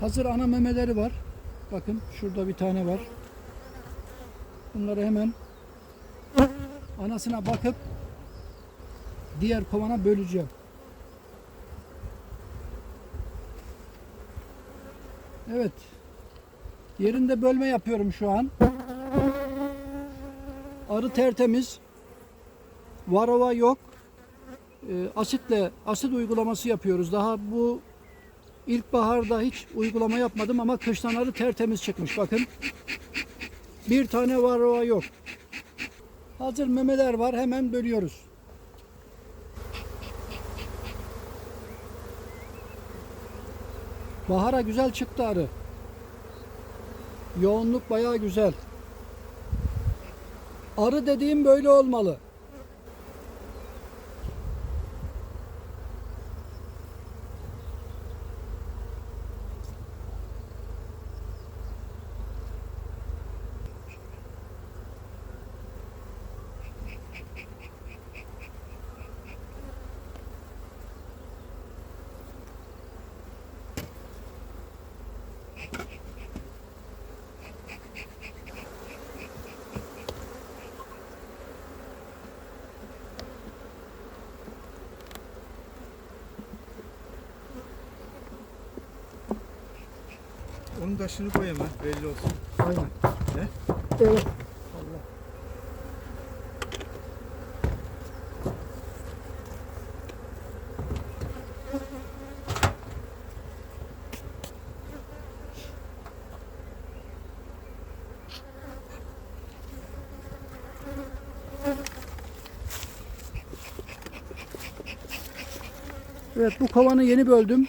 Hazır ana memeleri var. Bakın şurada bir tane var. Bunları hemen anasına bakıp diğer kovana böleceğim. Evet. Yerinde bölme yapıyorum şu an. Arı tertemiz. Varova yok. Ee, asitle asit uygulaması yapıyoruz. Daha bu ilkbaharda hiç uygulama yapmadım ama kıştan arı tertemiz çıkmış. Bakın. Bir tane varova yok. Hazır memeler var. Hemen bölüyoruz. Bahara güzel çıktı arı. Yoğunluk bayağı güzel. Arı dediğim böyle olmalı. Onun taşını koy hemen belli olsun. Aynen. Ne? Evet. Evet bu kovanı yeni böldüm.